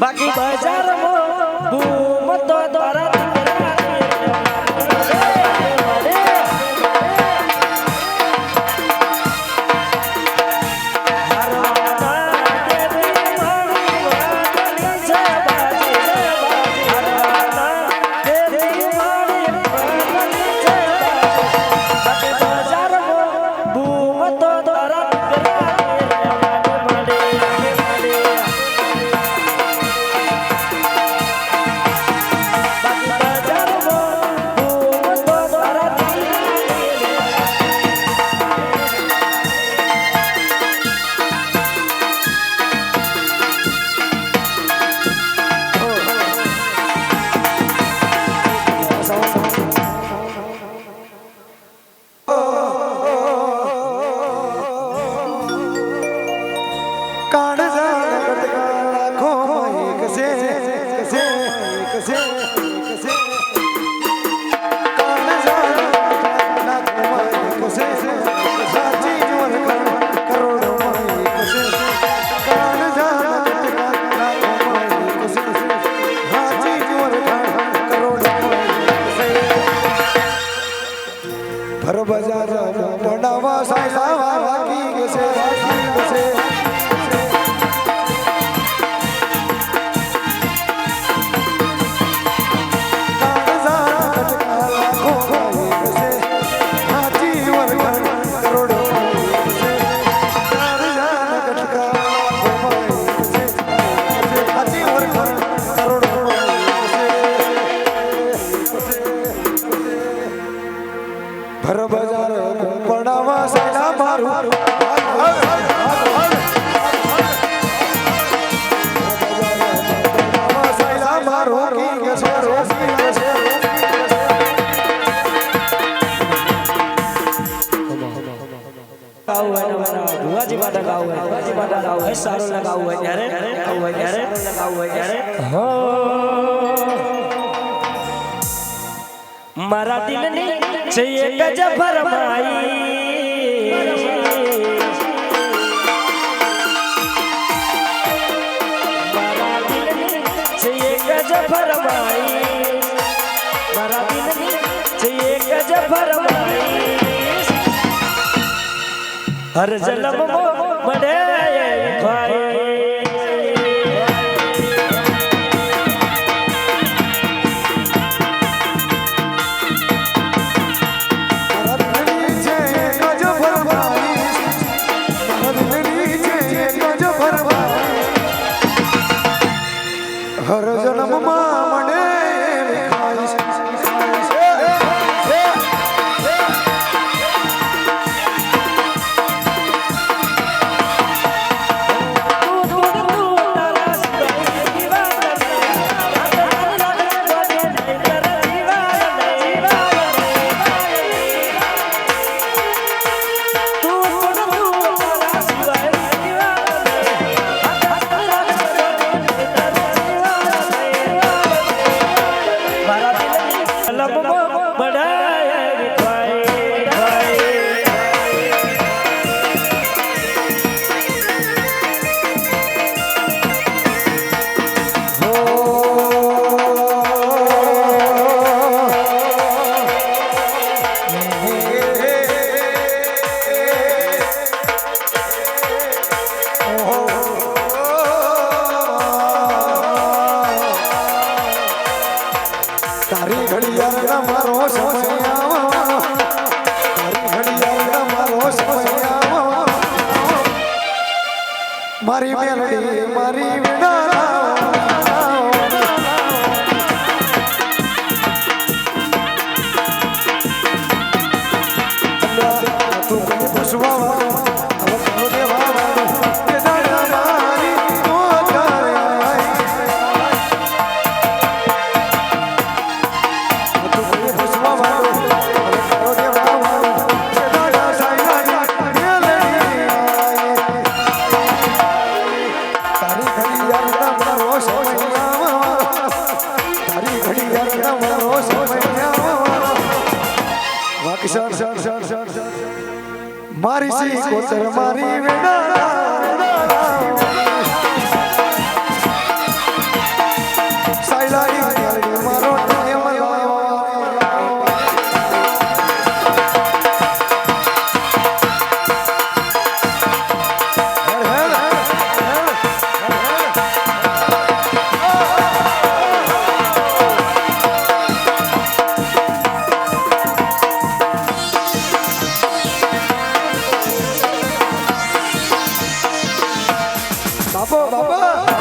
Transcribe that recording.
বাকি বাজার 三三三。ગાવું હોય ને મારા ભુવાજી માટે ગાવું હોય. ભુવાજી માટે ગાવું હોય. સારું લગાવવું હોય ત્યારે. ગાવું હોય ત્યારે. લગાવવું હોય ત્યારે. હો. મારા દિલની છે એક જ ફરમાઈ ફરમાઈ હર જન્મ મળે ઘડિયાળ મારો સમય ઘડિયાળ મારો સમય મારી મારી તારી ઘડિયાળના મારો સમય આવો. તારી ઘડિયાળના મારો સમય સર સર મારી સી કોતર મારી વેડા 나빠 나빠